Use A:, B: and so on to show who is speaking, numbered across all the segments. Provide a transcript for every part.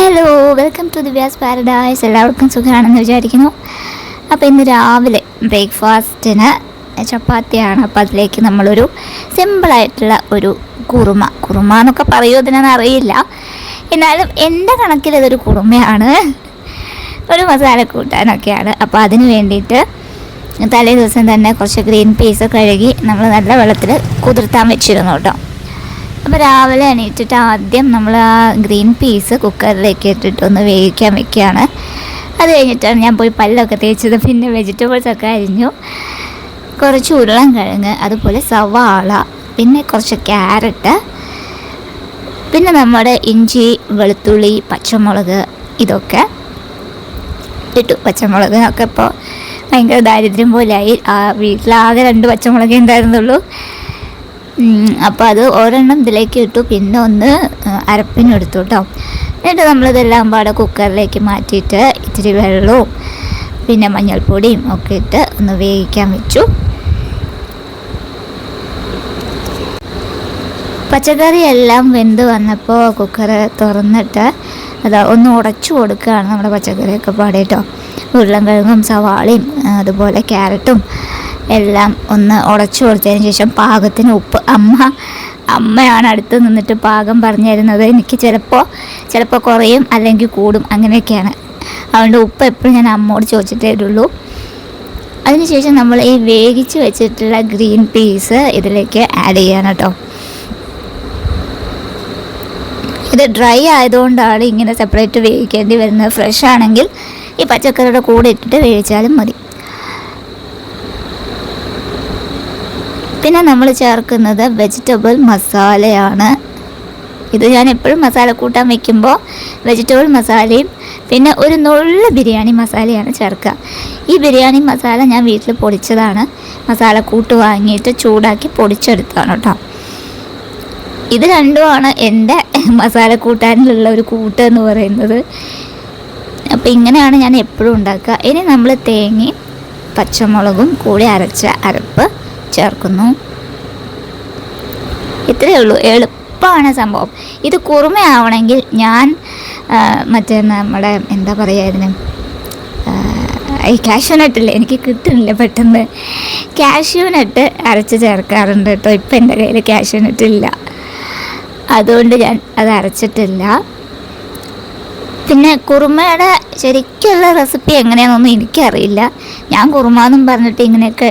A: Hello welcome to the Divya's paradise എല്ലാവർക്കും സുഖമാണെന്ന് വിചാരിക്കുന്നു. അപ്പോൾ ഇന്ന് രാവിലെ ബ്രേക്ക്ഫാസ്റ്റിന് ചപ്പാത്തിയാണ്. അപ്പോൾ അതിലേക്ക് നമ്മളൊരു സിമ്പിളായിട്ടുള്ള ഒരു കുറുമ. കുറുമ എന്നൊക്കെ പറയുമോ ഇതിനെന്ന് അറിയില്ല. എന്നാലും എന്റെ കണക്കിൽ ഇതൊരു കുറുമയാണ്. ഒരു മസാല കൂട്ടാനൊക്കെയാണ്. അപ്പോൾ അതിന് വേണ്ടിയിട്ട് തലേ ദിവസം തന്നെ കുറച്ച് ഗ്രീൻ പീസ് കഴുകി നമ്മൾ നല്ല വെള്ളത്തിൽ കുതിർത്താൻ വെച്ചിരുന്നു കേട്ടോ. അപ്പോൾ രാവിലെ എണീറ്റിട്ട് ആദ്യം നമ്മൾ ആ ഗ്രീൻ പീസ് കുക്കറിലേക്ക് ഇട്ടിട്ട് ഒന്ന് വേവിക്കാൻ വെക്കുകയാണ്. അത് കഴിഞ്ഞിട്ടാണ് ഞാൻ പോയി പല്ലൊക്കെ തേച്ചത്. പിന്നെ വെജിറ്റബിൾസ് ഒക്കെ അരിഞ്ഞു. കുറച്ച് ഉരുളൻകിഴങ്ങ് അതുപോലെ സവാള പിന്നെ കുറച്ച് ക്യാരറ്റ് പിന്നെ നമ്മുടെ ഇഞ്ചി വെളുത്തുള്ളി പച്ചമുളക് ഇതൊക്കെ ഇട്ടു. പച്ചമുളക് ഒക്കെ ഇപ്പോൾ ഭയങ്കര ദാരിദ്ര്യം പോലെയായി. ആ വീട്ടിലാകെ രണ്ട് പച്ചമുളകേ ഉണ്ടായിരുന്നുള്ളൂ. അപ്പോൾ അത് ഒരെണ്ണം ഇതിലേക്ക് ഇട്ടു. പിന്നെ ഒന്ന് അരപ്പിനും എടുത്തു കേട്ടോ. എന്നിട്ട് നമ്മളിതെല്ലാം പാടെ കുക്കറിലേക്ക് മാറ്റിയിട്ട് ഇത്തിരി വെള്ളവും പിന്നെ മഞ്ഞൾപ്പൊടിയും ഒക്കെ ഇട്ട് ഒന്ന് വേവിക്കാൻ വെച്ചു. പച്ചക്കറി എല്ലാം വെന്ത് വന്നപ്പോൾ കുക്കർ തുറന്നിട്ട് അത് ഒന്ന് ഉടച്ചു കൊടുക്കുകയാണ് നമ്മുടെ പച്ചക്കറിയൊക്കെ പാടെ കേട്ടോ. ഉരുളൻകിഴങ്ങും സവാളയും അതുപോലെ ക്യാരറ്റും എല്ലാം ഒന്ന് ഉടച്ചു കൊടുത്തതിന് ശേഷം പാകത്തിന് ഉപ്പ്. അമ്മ അമ്മയാണ് അടുത്ത് നിന്നിട്ട് പാകം പറഞ്ഞു തരുന്നത് എനിക്ക് ചിലപ്പോൾ ചിലപ്പോൾ കുറയും അല്ലെങ്കിൽ കൂടും അങ്ങനെയൊക്കെയാണ്. അതുകൊണ്ട് ഉപ്പ് എപ്പോഴും ഞാൻ അമ്മോട് ചോദിച്ചിട്ടേ ഉള്ളൂ അതിനുശേഷം നമ്മൾ ഈ വേവിച്ച് വെച്ചിട്ടുള്ള ഗ്രീൻ പീസ് ഇതിലേക്ക് ആഡ് ചെയ്യണം കേട്ടോ. ഇത് ഡ്രൈ ആയതുകൊണ്ടാണ് ഇങ്ങനെ സെപ്പറേറ്റ് വേവിക്കേണ്ടി വരുന്നത്. ഫ്രഷ് ആണെങ്കിൽ ഈ പച്ചക്കറിയുടെ കൂടെ ഇട്ടിട്ട് വേവിച്ചാലും മതി. പിന്നെ നമ്മൾ ചേർക്കുന്നത് വെജിറ്റബിൾ മസാലയാണ് ഇത് ഞാൻ എപ്പോഴും മസാല കൂട്ടാൻ വെക്കുമ്പോൾ വെജിറ്റബിൾ മസാലയും പിന്നെ ഒരു നുള്ള ബിരിയാണി മസാലയാണ് ചേർക്കുക. ഈ ബിരിയാണി മസാല ഞാൻ വീട്ടിൽ പൊടിച്ചതാണ്. മസാല കൂട്ട് വാങ്ങിയിട്ട് ചൂടാക്കി പൊടിച്ചെടുത്താണ് കേട്ടോ. ഇത് രണ്ടുമാണ് എന്റെ മസാല കൂട്ടാനിലുള്ള ഒരു കൂട്ട് എന്ന് പറയുന്നത്. അപ്പോൾ ഇങ്ങനെയാണ് ഞാൻ എപ്പോഴും ഉണ്ടാക്കുക. ഇനി നമ്മൾ തേങ്ങയും പച്ചമുളകും കൂടി അരച്ച അരപ്പ് ചേർക്കുന്നു. ഇത്രയേ ഉള്ളൂ. എളുപ്പമാണ് സംഭവം. ഇത് കുറുമയാവണമെങ്കിൽ ഞാൻ മറ്റേ നമ്മുടെ എന്താ പറയുക ഇതിന്? ഈ കാഷ്യൂ നട്ടില്ലേ എനിക്ക് കിട്ടുന്നില്ല പെട്ടെന്ന്. കാഷ്യൂ നട്ട് അരച്ച് ചേർക്കാറുണ്ട് കേട്ടോ. ഇപ്പം എന്റെ കയ്യിൽ കാഷ്യൂ നട്ടില്ല അതുകൊണ്ട് ഞാൻ അത് അരച്ചിട്ടില്ല. പിന്നെ കുറുമയുടെ ശരിക്കുള്ള റെസിപ്പി എങ്ങനെയാണെന്നൊന്നും എനിക്കറിയില്ല. ഞാൻ കുറുമ എന്നും പറഞ്ഞിട്ട് ഇങ്ങനെയൊക്കെ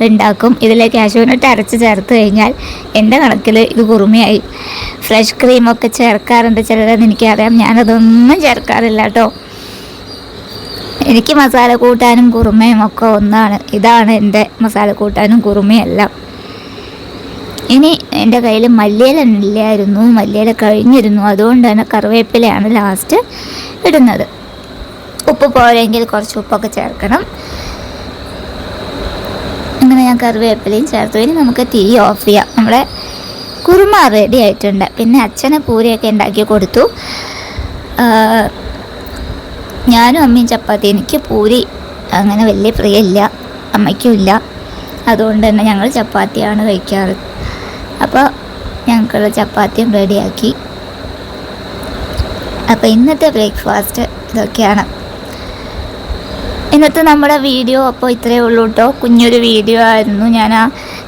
A: ഉണ്ടാക്കും. ഇതിലേക്ക് കാശുവിനിട്ട് അരച്ച് ചേർത്ത് കഴിഞ്ഞാൽ എന്റെ കണക്കിൽ ഇത് കുറുമയായി. ഫ്രഷ് ക്രീമൊക്കെ ചേർക്കാറുണ്ട് ചിലരെന്ന് എനിക്കറിയാം. ഞാനതൊന്നും ചേർക്കാറില്ല കേട്ടോ. എനിക്ക് മസാല കൂട്ടാനും കുറുമയും ഒക്കെ ഒന്നാണ്. ഇതാണ് എന്റെ മസാല കൂട്ടാനും കുറുമയെല്ലാം ഇനി എന്റെ കയ്യിൽ മല്ലിയില ഇല്ലായിരുന്നു. മല്ലിയില കഴിഞ്ഞിരുന്നു. അതുകൊണ്ട് തന്നെ കറിവേപ്പിലയാണ് ലാസ്റ്റ് ഇടുന്നത്. ഉപ്പ് പോരെങ്കിൽ കുറച്ച് ഉപ്പൊക്കെ ചേർക്കണം. അങ്ങനെ ഞാൻ കറിവേപ്പിലയും ചേർത്തു. ഇനി നമുക്ക് തീ ഓഫ് ചെയ്യാം. നമ്മുടെ കുറുമ റെഡി ആയിട്ടുണ്ട്. പിന്നെ അച്ഛനെ പൂരിയൊക്കെ ഉണ്ടാക്കി കൊടുത്തു. ഞാനും അമ്മയും ചപ്പാത്തി. എനിക്ക് പൂരി അങ്ങനെ വലിയ പ്രിയമില്ല. അമ്മയ്ക്കും ഇല്ല. അതുകൊണ്ട് തന്നെ ഞങ്ങൾ ചപ്പാത്തിയാണ് കഴിക്കാറ്. അപ്പോൾ ഞങ്ങൾക്കുള്ള ചപ്പാത്തിയും റെഡിയാക്കി അപ്പോൾ ഇന്നത്തെ ബ്രേക്ക്ഫാസ്റ്റ് ഇതൊക്കെയാണ്. ഇന്നത്തെ നമ്മുടെ വീഡിയോ അപ്പോൾ ഇത്രയേ ഉള്ളൂ കേട്ടോ. കുഞ്ഞൊരു വീഡിയോ ആയിരുന്നു. ഞാൻ ആ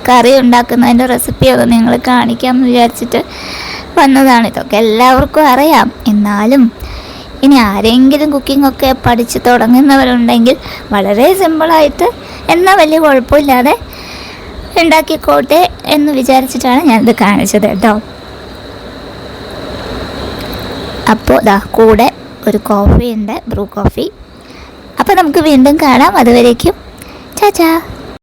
A: കറി ഉണ്ടാക്കുന്നതിന്റെ റെസിപ്പി ഒന്ന് നിങ്ങൾ കാണിക്കാമെന്ന് വിചാരിച്ചിട്ട് വന്നതാണ്. ഇതൊക്കെ എല്ലാവർക്കും അറിയാം. എന്നാലും ഇനി ആരെങ്കിലും കുക്കിംഗ് ഒക്കെ പഠിച്ച് തുടങ്ങുന്നവരുണ്ടെങ്കിൽ വളരെ സിമ്പിളായിട്ട് എന്നാൽ വലിയ കുഴപ്പമില്ലാതെ ഉണ്ടാക്കിക്കോട്ടെ എന്ന് വിചാരിച്ചിട്ടാണ് ഞാനിത് കാണിച്ചത് കേട്ടോ. അപ്പോൾ ദാ കൂടെ ഒരു കോഫി ഉണ്ട്. ബ്രൂ കോഫി അപ്പോൾ നമുക്ക് വീണ്ടും കാണാം. അതുവരേക്കും ചാച്ചാ